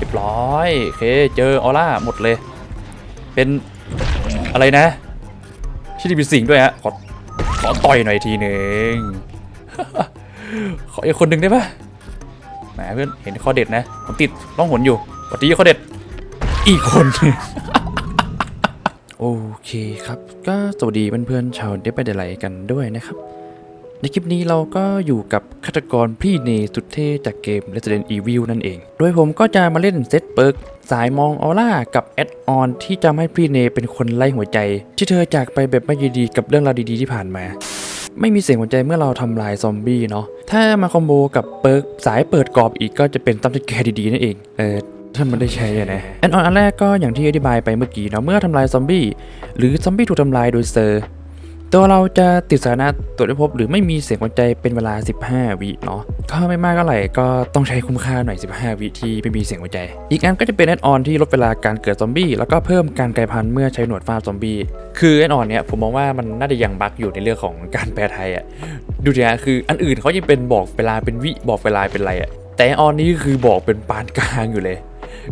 เรียบร้อยโอเคเจอออร่าหมดเลย เป็นอะไรนะชิลิบิสิงด้วยฮะขอขอต่อยหน่อยทีหนึ่งขออีกคนหนึ่งได้ปะแหมเพื่อนเห็นข้อเด็ดนะผมติดล่องหนอยู่ปฏิข้อเด็ดอีกคนโอเคครับ ก็สวัสดีเพื่อนๆชาวเดบไปเดไลกันด้วยนะครับ ในคลิปนี้เราก็อยู่กับฆาตกรพี่เนสุดเท่จากเกม Resident Evil นั่นเอง โดยผมก็จะมาเล่นเซตเปิร์กสายมองออร่ากับแอดออนที่จะให้พี่เนเป็นคนไล่หัวใจ ที่เธอจากไปแบบไม่ยินดีกับเรื่องราวดีๆที่ผ่านมา ไม่มีเสียงหัวใจเมื่อเราทำลายซอมบี้เนาะ ถ้ามาคอมโบกับเปิร์กสายเปิดกรอบอีกก็จะเป็นตั้มที่แกดีๆนั่นเอง เออถ้ามันได้ใช้นะแอนออนอันแรกก็อย่างที่อธิบายไปเมื่อกี้เนาะ เมื่อทำลายซอมบี้หรือซอมบี้ถูกทำลายโดยเซอร์ ตัวเราจะติดสถานะตรวจไม่พบ หรือไม่มีเสียงหัวใจเป็นเวลา 15 วิเนาะก็ไม่มากก็ไหร่ก็ต้องใช้คุ้มค่าหน่อย 15 วิที่ไม่มีเสียงหัวใจ อีกอันก็จะเป็นแอดออนที่ลดเวลาการเกิดซอมบี้แล้วก็เพิ่มการกลายพันธุ์เมื่อใช้หนวดฟาดซอมบี้คือแอดออนเนี้ยผมมองว่ามันน่าจะยังบั๊กอยู่ในเรื่องของการแปลไทยอะดูดิฮะคืออันอื่นเขายังเป็นบอกเวลาเป็นวิบอกเวลาเป็นอะไรอะแต่ออนนี้คือบอกเป็นปานกลางอยู่เลย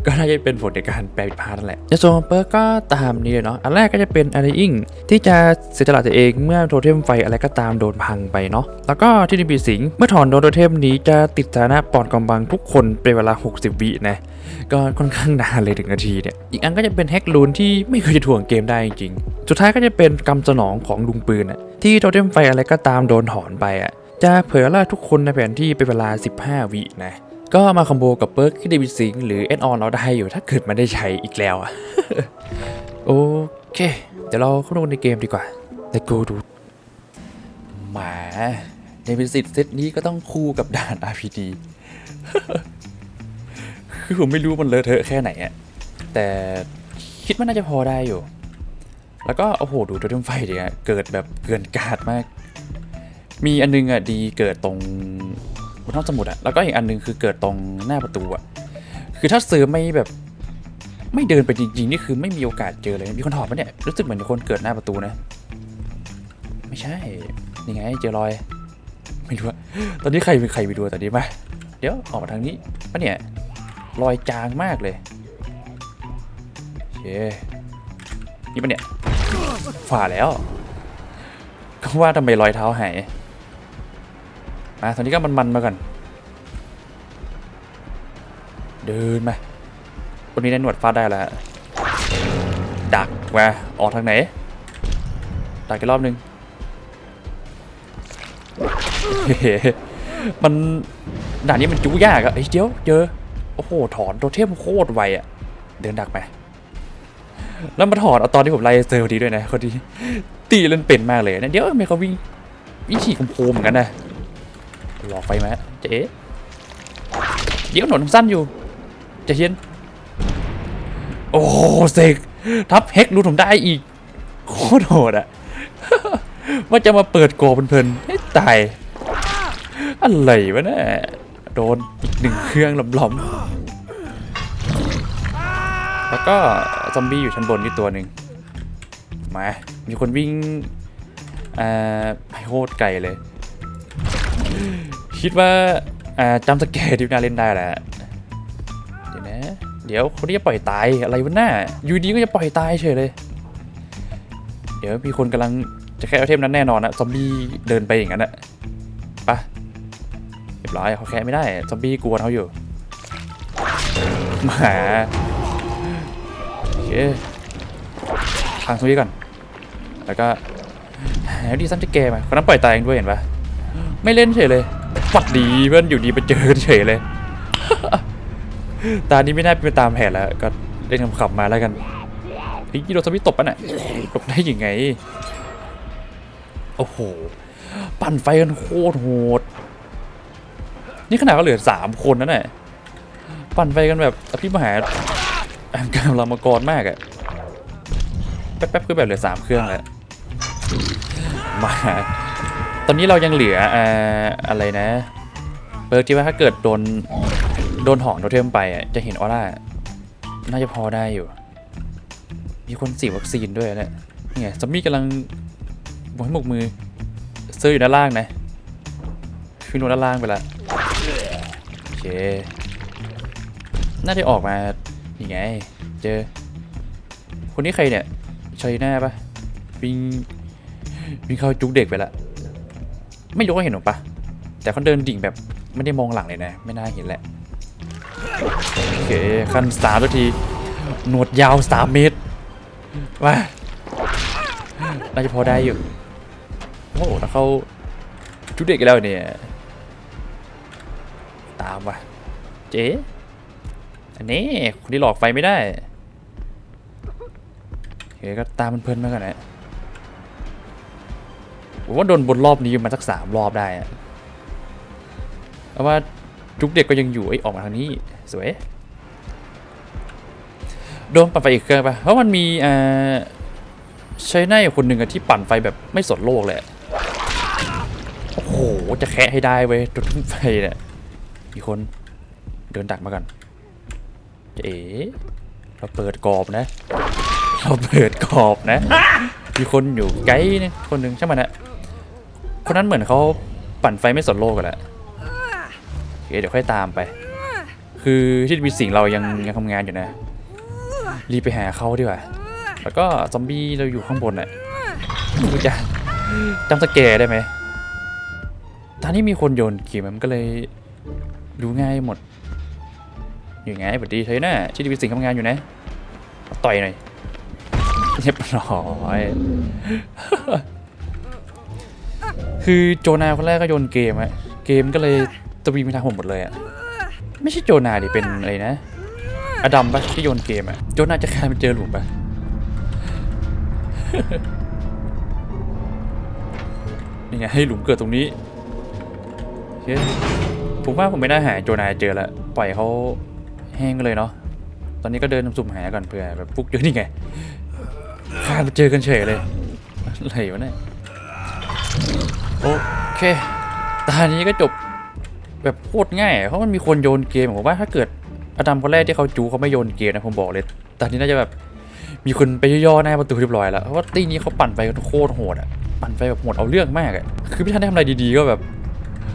ก็น่าจะเป็นผลในการแปลผิดพลาดนั่นแหละในส่วนของเปิร์กก็ตามนี้เลยเนาะอันแรกก็จะเป็นอะไรอิงที่จะเสียสละตัวเองเมื่อโทเทมไฟอะไรก็ตามโดนพังไปเนาะแล้วก็ที่นิบีสิงเมื่อถอนโดนโทเทมนี้จะติดสถานะปอดกำบังทุกคนเป็นเวลา 60 วินะก็ค่อนข้างนานเลยถึงนาทีเนี่ยอีกอันก็จะเป็นแฮกลูนที่ไม่เคยจะถ่วงเกมได้จริงๆสุดท้ายก็จะเป็นกำสนองของลุงปืนอะที่โทเทมไฟอะไรก็ตามโดนถอนไปอะจะเผยล่าทุกคนในแผนที่เป็นเวลา 15 วินะ ก็มาคอมโบกับเปิร์กที่เดวิดสิงหรือแอดออนเราได้อยู่ถ้าเกิดมันได้ใช้อีกแล้วอะโอเค เดี๋ยวเราเข้าลงในเกมดีกว่า Let's go ดูหมาเดวิดสิงเซตนี้ก็ต้องคู่กับด่าน RPD คือผมไม่รู้มันเลอะเทอะแค่ไหนอะแต่คิดว่าน่าจะพอได้อยู่ แล้วก็โอ้โหดูตัวเทมไฟดิฮะเกิดแบบเกินกาดมาก มีอันนึงอะดีเกิดตรง บนห้องสมุดอะแล้วก็อีกอันนึงคือเกิดตรงหน้าประตูอะคือถ้าซื้อไม่แบบ ไม่เดินไปจริงๆนี่คือไม่มีโอกาสเจอเลยมีคนถอดปะเนี่ยรู้สึกเหมือนคนเกิดหน้าประตูนะ ไม่ใช่นี่ไงเจอรอย ไม่รู้อะตอนนี้ใครเป็นใครไปดูตอนนี้มาเดี๋ยวออกมาทางนี้ปะเนี่ยรอยจางมากเลยโอเคนี่ปะเนี่ยฝ่าแล้วก็ว่าทำไมรอยเท้าหาย มาตอนนี้ก็มันๆมาก่อน เดินมาคนนี้ได้หนวดฟาดได้แล้วดักมาออกทางไหน ดักอีกรอบหนึงเฮ้มันด่านนี้มันจู้ยากอะไอ้เดี๋ยวเจอโอ้โหถอนโทเทมโคตรไวอะเดินดักไปแล้วมาถอนเอาตอนที่ผมไล่เซอร์พอดีด้วยนะคนที่ตีเล่นเป็นมากเลยนะเดี๋ยวทำไมเขาวิ่งวิ่งฉีกโคมเหมือนกันนะ หลอกไปไหมเจ๊เดี๋ยวหนนสั้นอยู่จะเย็นโอ้โหเสกทับเฮกรู้ผมได้อีก โคตรโหดอะว่าจะมาเปิดโกเพลินๆให้ตายอะไรวะเนี่ยโดนอีกหนึ่งเครื่องหลอมๆแล้วก็ซอมบี้อยู่ชั้นบนนี่ตัวหนึ่งมา มีคนวิ่งอ่าไปโคตรไกลเลย คิดว่าอ่าจำสเกตที่น่าเล่นได้แหละเดี๋ยวนะ เดี๋ยวคนนี้จะปล่อยตายอะไรวะหน้าอยู่ดีก็จะปล่อยตายเฉยเลย เดี๋ยวมีคนกำลังจะแค่เอาเทมนั้นแน่นอนนะซอมบี้เดินไปอย่างนั้นอะไปะเรียบร้อยเขาแค่ไม่ได้ซอมบี้กลัวเขาอยู่หมาโอเคทางตรงนี้ก่อน แล้วก็หาดีซันจะแกมาคนนั้นปล่อยตายเองด้วยเห็นปะไม่เล่นเฉยเลย ฝักดีเพื่อนอยู่ดีไปเจอเฉยเลย ตานี้ไม่น่าเป็นไปตามแผนแล้ว ก็เล่นขำๆมาแล้วกันไอ้ยโดนสวิตตบปะน่ะตบได้ยังไง โอ้โห ปั่นไฟกันโคตรโหด นี่ขนาดก็เหลือสามคนนั่นแหละปั่นไฟกันแบบอภิมหาแการลามกรมากอะแป๊บๆคือแบบเหลือสามเครื่องแล้วมา ตอนนี้เรายังเหลืออ่าอะไรนะเบิร์กที่ว่าถ้าเกิดโดนโดนหองโทเทมไปอะจะเห็นออร่าน่าจะพอได้อยู่ มีคนสีวัคซีนด้วยนะนี่ไงซัมมี่กำลังบกให้หมกมือเสื้ออยู่ด้านล่างนะขึ้นด้านล่างไปละโอเค น่าจะออกมานี่ไง เจอ คนนี้ใครเนี่ยชัยหน้าปะวิ่งวิ่งเข้าจุกเด็กไปละ ไม่รู้ว่าเห็นหรือปะแต่เขาเดินดิ่งแบบไม่ได้มองหลังเลยนะ ไม่น่าเห็นแหละ โอเคขั้นสามนที หนวดยาวสามเมตรว่าน่าจะพอได้อยู่ โอ้โหแล้วเขาจุดเด็กแล้วเนี่ย ตามว่ะ เจ๊อันนี้คนที่หลอกไฟไม่ได้โอเคก็ตามมันเพลินๆมาก่อนนะ ผมว่าโดนบนรอบนี้มาสักสามรอบได้อะเพราะว่าจุกเด็กก็ยังอยู่ไอ้ออกมาทางนี้สวยโดนปั่นไฟอีกเครื่องปะเพราะมันมีอ่าใช้หน้าคนหนึ่งอะที่ปั่นไฟแบบไม่สนโลกเลยอะโอ้โหจะแคะให้ได้เว้ยจุดทุ่นไฟเนี่ยมีคนเดินดักมากันเอ๋เราเปิดกรอบนะ เราเปิดกรอบนะ มีคนอยู่ไกลนี่ยคนหนึ่งใช่ไหมนะ คนนั้นเหมือนเขาปั่นไฟไม่สนโลกกันแหละโอเคเดี๋ยวค่อยตามไป คือที่มีสิ่งเรายังยังทำงานอยู่นะ รีบไปหาเขาดีกว่า แล้วก็ซอมบี้เราอยู่ข้างบนน่ะกูจะจำสแกร์ได้ไหมตอนนี้มีคนโยนเกมมันก็เลยดูง่ายหมด อยู่ไงสวัสดีเธอหน้าที่ดีวิสิ่งทำงานอยู่นะ ต่อยหน่อยเรียบร้อย คือโจนาคนแรกก็โยนเกมอะเกมก็เลยตะวีไปทางผมหมดเลยอะไม่ใช่โจนาดิเป็นอะไรนะ อดัมปะที่โยนเกมอะโจนาจะกลายเป็นเจอหลุมปะนี่ไงให้หลุมเกิดตรงนี้โอเคผมว่าผมไม่น่าหาโจนาเจอแล้วปล่อยเขาแห้งไปเลยเนาะตอนนี้ก็เดินสุ่มหาก่อนเผื่อแบบฟุกเจอนี่ไงคาดมาเจอกันเฉยเลยอะไรวะเนี่ย โอเคตอนนี้ก็จบแบบโคตรง่าย เพราะมันมีคนโยนเกมผมว่าถ้าเกิดอดัมคนแรกที่เขาจูเขาไม่โยนเกมนะผมบอกเลย ตอนนี้น่าจะแบบมีคนไปย่อๆหน้าประตูเรียบร้อยแล้ว เพราะว่าตีนี้เขาปั่นไปโคตรโหดอะ ปั่นไปแบบโหดเอาเรื่องมากอะ คือไม่ทันได้ทำอะไรดีๆก็แบบ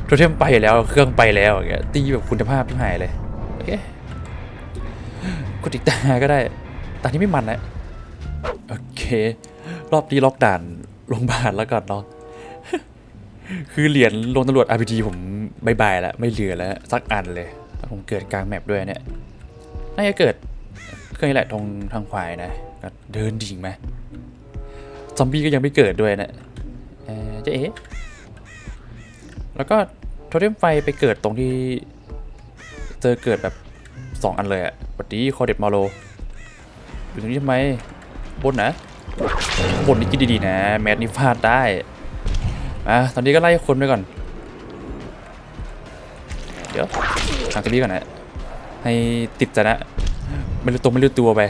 โทรเทมไปแล้วเครื่องไปแล้วอย่างเงี้ยตีแบบคุณภาพที่หายเลย โอเคกดอีกตาก็ได้ตานี้ไม่มันนะโอเค รอบนี้ล็อกด่านลงพยาบาลแล้วก่อนเนาะ คือเหรียญลงตำรวจ RPG ผมบายบายแล้วไม่เหลือแล้วสักอันเลยแล้วผมเกิดกลางแมปด้วยเนี่ยน่าจะเกิดเครื่องนี้แหละตรงทางขวายนะก็เดินดิ่งมซอมบี้ก็ยังไม่เกิดด้วยนะเออจ๊เอ๋แล้วก็โทเทมไฟไปเกิดตรงที่ เจอเกิดแบบสองอันเลยอะปฏิคอเด็ดมาโลอยู่ตรงนี้ทำไมบนนะบนนี่คิดดีๆนะ แมทนี่พลาดได้ อะตอนนี้ก็ไล่คนไปก่อน เดี๋ยวทางตรงนี้ก่อนนะให้ติดจะนะไม่รู้ตัวไม่รู้ตัวไป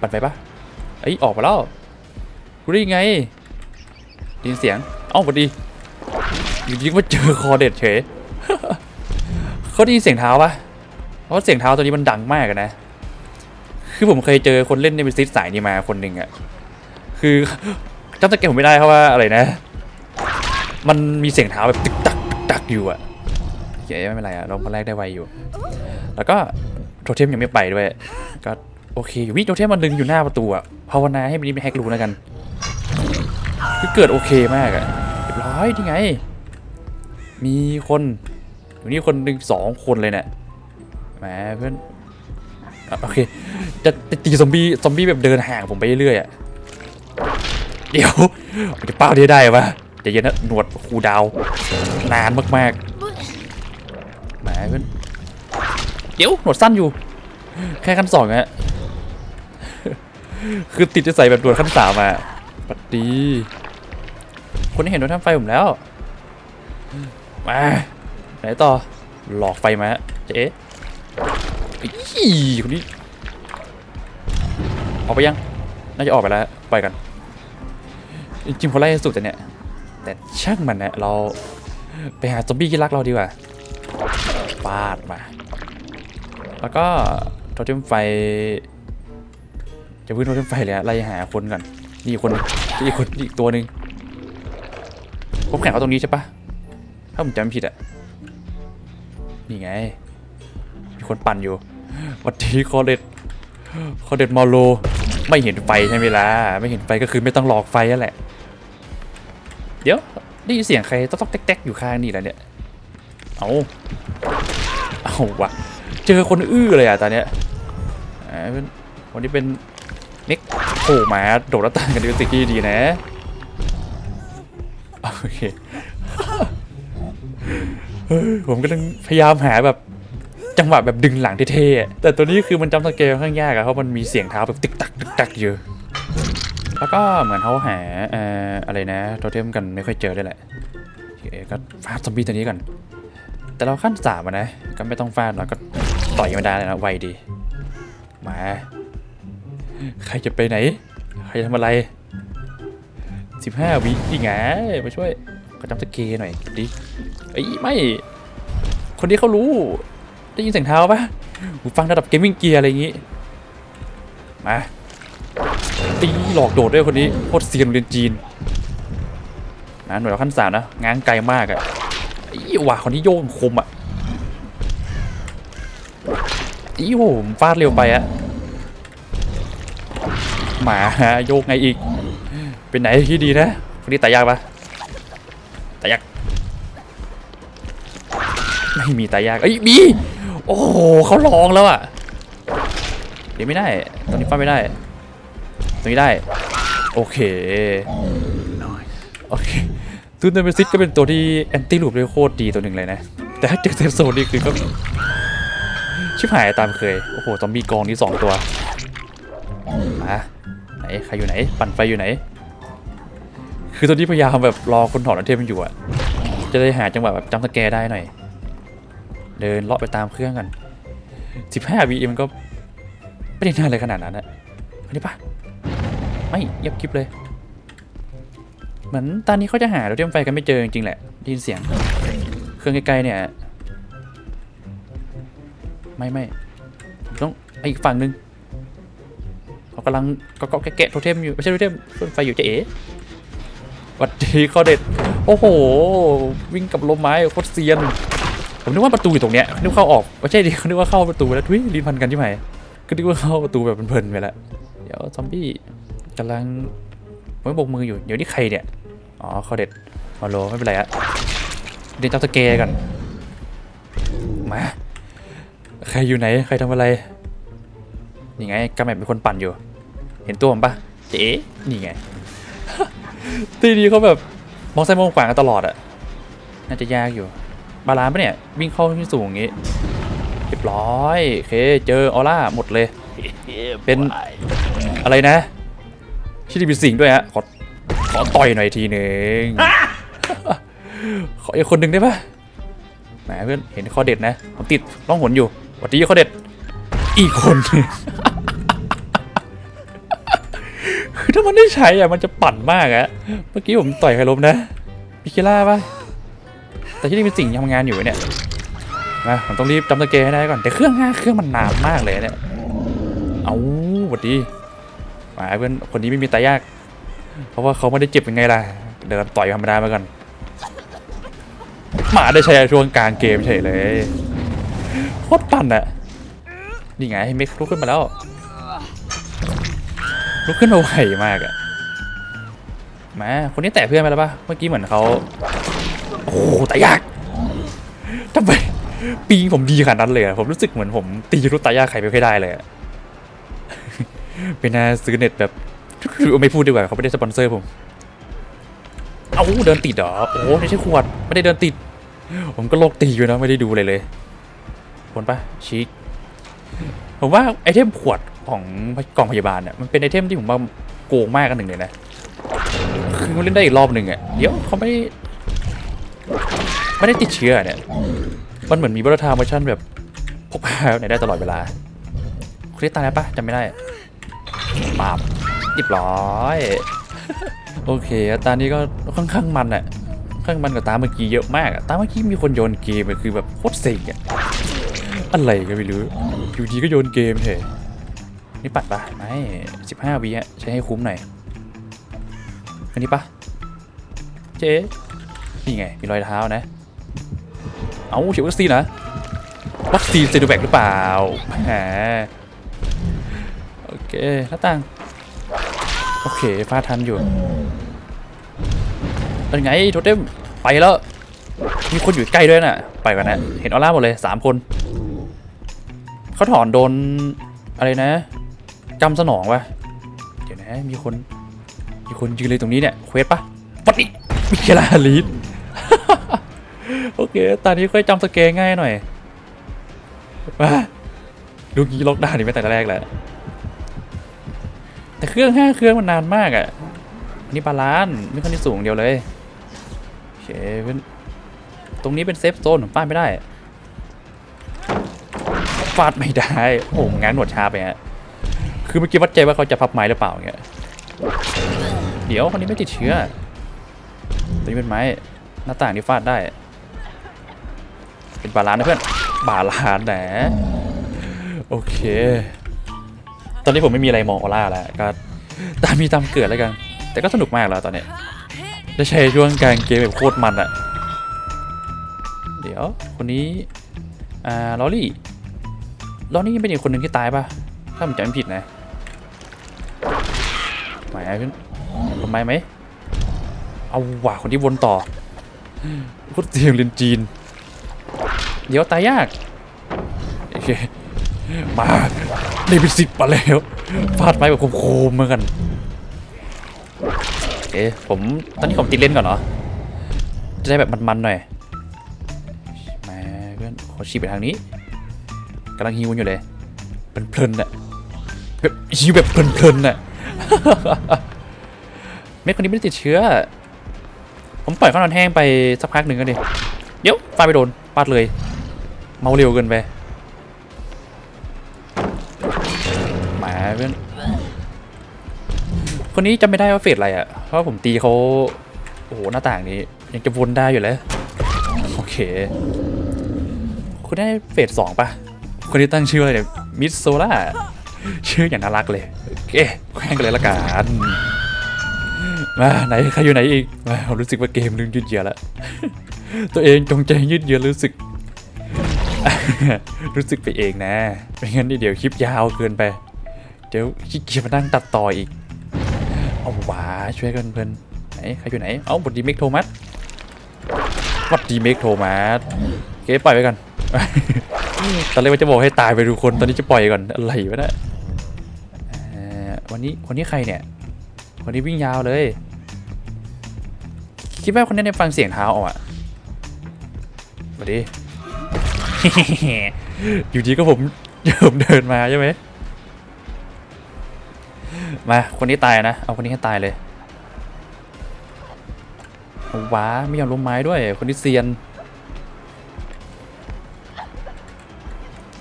ปั่นไปปะเอ้ยออกมาแล้วรู้ได้ยังไงได้ยินเสียง เอ้าพอดีอยู่ดีก็มาเจอคอเด็ดเฉยเขาได้ยินเสียงเท้าปะเพราะเสียงเท้าตัวนี้มันดังมากนะ คือผมเคยเจอคนเล่นในเวซิสสายนี้มาคนหนึ่งอะคือจำสเกลผมไม่ได้เพราะว่าอะไรนะ มันมีเสียงเท้าแบบตึกตักตึกตักอยู่อะโอเคไม่เป็นไรอะลงคนแรกได้ไวอยู่ แล้วก็โทเทมยังไม่ไปด้วย ก็โอเคอยู่วิโทเทมมันดึงอยู่หน้าประตูอะภาวนาให้มันนี้เป็นแฮกรูแล้วกันคือเกิดโอเคมากอะเรียบร้อยที่ไง มีคนอยู่นี่คนหนึ่งสองคนเลยเนี่ยแหมเพื่อนโอเคจะตีซอมบี้ซอมบี้แบบเดินห่างผมไปเรื่อยอะเดี๋ยวมันจะเป้าได้ได้ปะ ใจะเย็นนะหนวดครูดาวนานมากๆแหมเพื่อนเดี๋ยวหนวดสั้นอยู่ แค่ขั้นสองอะคือติดจะใส่แบบหนวดขั้นสามอะปัดดีคนที่เห็นโดนทำไฟผมแล้วมาไหนต่อหลอกไฟมาเจ๊อีคนนี้ออกไปยัง น่าจะออกไปแล้ว ไปกัน จริงๆคนไล่สุดแต่เนี่ย แต่ช่างมันนะเราไปหาซอมบี้ที่รักเราดีกว่าฟาดมา แล้วก็โทเทมไฟจะพื้นโทเทมไฟเลยอะไล่หาคนก่อนนี่คนนี่คนอีกตัวหนึ่งผมแข่งเอาตรงนี้ใช่ปะถ้าผมจำผิดอะนี่ไงมีคนปั่นอยู่วัดทีคอเด็ดคอเด็ดมอลโล ไม่เห็นไฟใช่ไหมล่ะไม่เห็นไฟก็คือไม่ต้องหลอกไฟนั่นแหละ เดี๋ยวได้ยินเสียงใครต๊อกแต๊กๆอยู่ข้างนี่แหละเนี่ย เอาเอาวะเจอคนอื้อเลยอะตอนเนี้ยอ่าเป็นวันนี้เป็นเน็กโผล่มาโดดหน้าต่างกันดูสิกี้ดีนะโอเคเฮ้ยผมก็ต้องพยายามหาแบบจังหวะแบบดึงหลังเท่ๆอะแต่ตัวนี้คือมันจำสเกลค่อนข้างยากอะเพราะมันมีเสียงเท้าแบบติ๊กตักติ๊กตักเยอะ แล้วก็เหมือนเขาหาเอ่อะไรนะโทเทมกันไม่ค่อยเจอได้วยแหละโอก็ฟาดซอมบี้ตัวนี้ก่อน แต่เราขั้นสามนะ ก็ไม่ต้องฟาดเราก็ต่อยธรรมดาเลยนะไวดี มา ใครจะไปไหน ใครทำอะไรสิบห้าวิอีกไงมาช่วยกระจำสเกหน่อยดิไอ้ไม่ คนนี้เขารู้ ได้ยินเสียงเท้าปะฟังระดับเกมมิ่งเกียร์อะไรอย่างงี้ มา ตีหลอกโดดด้วยคนนี้โคตรเซียนโรงเรียนจีนนะหน่วยเราขั้นสามนะง้างไกลมากอะไอ้หว่าคนนี้โยกคมอะอีโหมฟาดเร็วไปอะหมาฮะโยกไงอีก เป็นไหนที่ดีนะคนนี้ตายยากปะตายยากไม่มีตายยากเอ้ยมีโอ้เขาลองแล้วอะเดี๋ยวไม่ได้ตรงนี้ฟาดไม่ได้ รงนี้ได้ โอเคโอเคตูนเนเมซิสก็เป็นตัวที่แอนตี้ลูปเลยโคตรดีตัวหนึ่งเลยนะ แต่ถ้าเจอเซฟโซนนี่คือก็ ชิบหายตามเคย โอ้โห ซอมบี้กองนี้สองตัวมาไหน ใครอยู่ไหน ปั่นไฟอยู่ไหน คือตอนนี้พยายามแบบรอคนถอดอันเทมอยู่อะจะได้หาจังหวะแบบจำสแกได้หน่อย เดินเลาะไปตามเครื่องกันสิบห้าวิมันก็ ไม่ได้นานเลยขนาดนั้นนะอันนี้ปะ ไม่เงียบคลิปเลย เหมือนตอนนี้เขาจะหาโทเทมไฟกันไม่เจอจริงๆแหละได้ยินเสียง เครื่องใกลๆเนี่ย ไม่ไม่ต้องไอ้อีกฝั่งหนึ่งเขากำลังก็ก็แกะโทเทมอยู่ไม่ใช่โทเทมเครื่องไฟอยู่จะเอ๋วัดดีข้อเด็ด โอ้โห วิ่งกับลมไม้โคตรเซียน ผมนึกว่าประตูอยู่ตรงเนี้ยนึกเข้าออกไม่ใช่ดินึกว่าเข้าประตูแล้วทุยลิ้นพันกันใช่ไหมก็นึกว่าเข้าประตูแบบเพลินๆไปแล้วเดี๋ยวซอมบี้ กำลังไม่บกมืออยู่เดี๋ยวนี่ใครเนี่ย อ๋อเขาเด็ดมาโลไม่เป็นไรอะเดินจับสเกร์กันมาใครอยู่ไหน ใครทำอะไรนี่ไงกาแมเป็นคนปั่นอยู่ เห็นตัวผมปะเจ๊นี่ไงทีนี้เขาแบบมองซ้ายมองขวากันตลอดอะน่าจะยากอยู่ บาลานซ์ปะเนี่ย วิ่งเข้าที่สูงอย่างงี้เรียบร้อยโอเคเจอออร่าหมดเลย เป็นอะไรนะ ชิลิบิสิงด้วยฮะขอขอต่อยหน่อยทีหนึ่งขออีกคนหนึ่งได้ปะแหมเพื่อนเห็นข้อเด็ดนะผมติดล่องหนอยู่หวัดดีข้อเด็ดอีกคนหนึ่งคือถ้ามันได้ใช้อะมันจะปั่นมากอะเมื่อกี้ผมต่อยใครล้มนะพิคิล่าปะแต่ที่นี่เป็นสิ่งทำงานอยู่เนี่ยมาผมต้องรีบจำสเกลให้ได้ก่อนแต่เครื่องห้าเครื่องมันนานมากเลยเนี่ยเอาหวัดดี มาเพื่อนคนนี้ไม่มีตายาก เพราะว่าเขาไม่ได้เจ็บยังไงล่ะ เดินต่อยธรรมดามาก่อนหมาได้ใช้ช่วงกลางเกมเฉยเลยโคตรปั่นอะนี่ไงเมคลุกขึ้นมาแล้วลุกขึ้นมาไวมากอะมาคนนี้แตะเพื่อนไปแล้วปะเมื่อกี้เหมือนเขาโอ้ตายยากทำไมปีงผมดีขนาดนั้นเลยผมรู้สึกเหมือนผมตีรุตตายากใครไม่ค่อยได้เลยอะ เป็นนาซื้อเน็ตแบบไม่พูดดีกว่าเขาไม่ได้สปอนเซอร์ผม เอาเดินติดเหรอ โอ้ไม่ใช่ขวด ไม่ได้เดินติด ผมก็โลกตีอยู่นะ ไม่ได้ดูเลยเลยคนปะชิคผมว่าไอเทมขวดของกล่องพยาบาลเนี่ยมันเป็นไอเทมที่ผมว่าโกงมากกันหนึ่งเลยนะ คือมันเล่นได้อีกรอบหนึ่งอะ เดี๋ยวเขาไม่ไม่ได้ติดเชื้อเนี่ย มันเหมือนมีบัตรทาร์เวอร์ชันแบบพกพาไหนได้ตลอดเวลา คุณได้ตายแล้วปะจำไม่ได้ ปาบเรียบร้อย โอเคตานี้ก็ค่อนข้างมันอะค่อนข้างมันกับตาเมื่อกี้เยอะมากตาเมื่อกี้มีคนโยนเกมคือแบบโคตรเซ็งอะอะไรก็ไม่รู้อยู่ดีก็โยนเกมเถอะนี่ปัดปะไม่สิบห้าวิอะใช้ให้คุ้มหน่อยอันนี้ปะเจ๊นี่ไง มีรอยเท้านะ เอาเฉียววัคซีนนะวัคซีนเซโนแวคหรือเปล่าแหม เคหน้าต่างโอเคฟาดทันอยู่เป็นไงโทเทมไปแล้ว มีคนอยู่ใกล้ด้วยน่ะ ไปกันนะเห็นออร่าหมดเลยสามคน เขาถอนโดนอะไรนะจำสนองวะเดี๋ยวนะมีคน มีคนยืนเลยตรงนี้เนี่ยเควสปะวัดนี้มิเคลาลีนโอเค ตอนนี้ค่อยจำสเกลง่ายหน่อยมาดูงี้ล็อกดาวน์นี่ไม่แต่แรกแหละ แต่เครื่องห้าเครื่องมันนานมากอะ่ะนนี่บาลานซ์ไม่ค่อยได้สูงเดียวเลยโอเคเป็นตรงนี้เป็นเซฟโซนผมฟาดไม่ได้ฟาดไม่ได้โอ้โหงานหนวดชาไปฮะคือเมื่อกี้วัดใจว่าเขาจะพับไม้หรือเปล่าเงี้ยเดี๋ยวคนนี้ไม่ติดเชื้อตัวนี้เป็นไม้หน้าต่างที่ฟาดได้ เป็นบาลานนะเพื่อนบาลานแหนโอเค ตอนนี้ผมไม่มีอะไรมองออร่าแล้วก็ตามมีตามเกิดแล้วกัน แต่ก็สนุกมากแล้วตอนเนี้ยได้ใช้ช่วงกลางเกมแบบโคตรมันอะเดี๋ยวคนนี้ อ่าลอรี่ลอรี่ยังเป็นอีกคนหนึ่งที่ตายปะถ้าผมจำไม่ผิดนะหมายขึ้นทำไมไหมเอาว่ะคนที่วนต่อพุทเสียงเรียนจีน เดี๋ยวตายยาก โอเค มา ได้เป็นสิบมาแล้วฟาดไปแบบโคมๆเหมือนกันโอเคผมตอนนี้ผมติดเล่นก่อนเนาะจะได้แบบมันๆหน่อยมาเพื่อนขอชีพไปทางนี้กำลังฮิวอยู่เลยเพลินๆน่ะแบบฮิวแบบเพลินๆน่ะเม็ดคนนี้ไม่ได้ติดเชื้อ ผมปล่อยเขานอนแห้งไปสักพักหนึ่งก็ดิเดี๋ยวฟาดไปโดนฟาดเลย เมาเร็วเกินไป เพื่อน คนนี้จำไม่ได้ว่าเฟสอะไรอะ เพราะผมตีเขาโอ้โหหน้าต่างนี้ ยังจะวนได้อยู่เลย โอเค คุณได้เฟสสองปะคนที่ตั้งชื่ออะไรเนี่ยมิสโซล่าชื่ออย่างน่ารักเลยโอเคแข่งกันเลยละกันมาไหนใครอยู่ไหนอีกมาผมรู้สึกว่าเกมนึงยืดเยื้อแล้วตัวเองจงใจยืดเยื้อรู้สึก รู้สึกไปเองนะไม่งั้นอีเดี๋ยวคลิปยาวเกินไป ดี๋ยวขี้เกียจมานั่งตัดต่ออีก เอาหวาช่วยกันเพื่อนไหนใครอยู่ไหน เอาบทดีเมกโทมัสวัดดีเมกโทมัสโอเคปล่อยไปก่อนตอนแรกว่าจะบอกให้ตายไปดูคนตอนนี้จะปล่อยก่อนอะไรวะเนี่ยวันนี้คนนี้ใครเนี่ยคนนี้วิ่งยาวเลย คิดว่าคนนี้ได้ฟังเสียงเท้าออกอะสวัสดีอยู่ดีก็ผมผมเดินมาใช่ไหม มาคนนี้ตายนะ เอาคนนี้ให้ตายเลยว้าไม่ยอมล้มไม้ด้วย คนนี้เซียน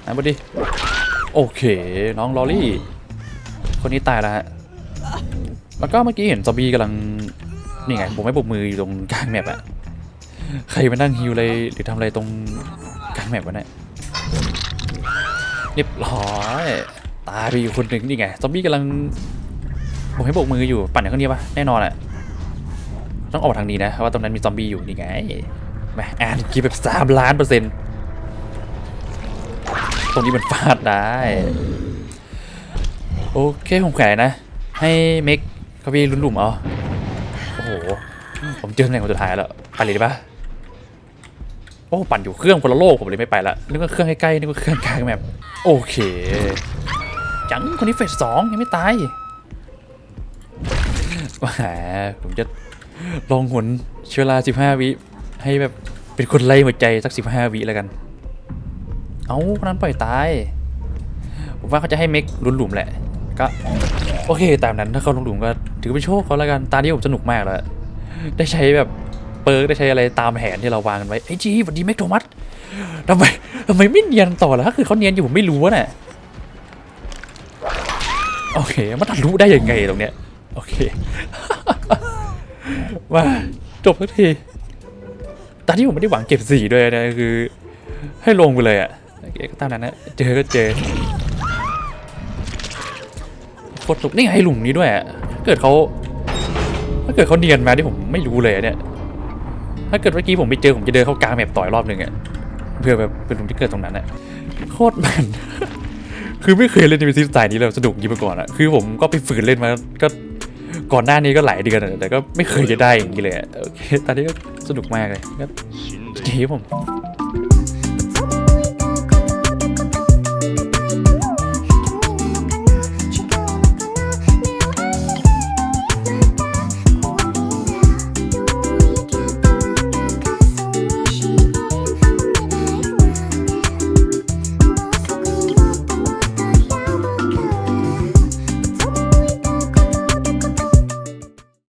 นะบดีโอเค น้องลอรี่ คนนี้ตายแล้วฮะ แล้วก็เมื่อกี้เห็นซอมบี้กำลัง นี่ไง ผมไม่ปรบมืออยู่ตรงกลางแมปอะใครมานั่งฮิวเลยหรือทำอะไรตรงกลางแมปวะเนี่ยเรียบร้อย ตายไปอยู่คนหนึ่งนี่ไงซอมบี้กำลังผมให้โบกมืออยู่ปั่นอย่างนี้ปะแน่นอนอะต้องออกทางนี้นะเพราะว่าตรงนั้นมีซอมบี้อยู่นี่ไงแหมอ่านคีแบบสามล้านเปอร์เซ็นต์ตรงนี้มันฟาดได้โอเคผมแขวนนะ ให้เมกเขาพี่ลุ้นหลุมเอาโอ้โหผมเจอตำแหน่งคนสุดท้ายแล้วไปเลยดีปะโอ้ปั่นอยู่เครื่องคนละโลกผมเลยไม่ไปละนึกว่าเครื่องใกล้ๆนึกว่าเครื่องกลางแมปโอเค จังคนนี้เฟสสองยังไม่ตายแหมผมจะลองหุนเชื้อรา15วิ ให้แบบเป็นคนไล่หัวใจสัก15วิแล้วกัน เอาคนนั้นปล่อยตาย ผมว่าเขาจะให้เมกลุ้นหลุมแหละ ก็โอเคตามนั้นถ้าเขาลงหลุมก็ถือเป็นโชคเขาแล้วกัน ตาที่ผมสนุกมากแล้วได้ใช้แบบเปิร์กได้ใช้อะไรตามแผนที่เราวางกันไว้ไอ้ยจีสวัสดีเมกโทมัสทำไมทำไมไม่เนียนต่อล่ะถ้าคือเขาเนียนอยู่ผมไม่รู้น่ะ โอเคมันทะลุได้ยังไงตรงเนี้ยโอเคมาจบสักทีตอนที่ผมไม่ได้หวังเก็บสีด้วยนะคือ ให้ลงไปเลยอะโอเคก็ตามนั้นนะเจอก็เจอโคตรสุกนี่ไงหลุมนี้ด้วยอะถ้าเกิดเขาถ้าเกิดเขาเนียนมาที่ผมไม่รู้เลยอะเนี่ยถ้าเกิดเมื่อกี้ผมไปเจอผมจะเดินเข้ากลางแมปต่อยรอบหนึ่งอะเพื่อแบบเป็นหลุมที่เกิดตรงนั้นอะโคตรมัน คือไม่เคยเล่นในวิธีสไตล์นี้เลยสนุกยิ่งไปก่อนอะคือผมก็ไปฝืนเล่นมาก็ก่อนหน้านี้ก็หลายเดือนแต่ก็ไม่เคยจะได้อย่างนี้เลยโอเคตอนนี้ก็สนุกมากเลยก็ดีผม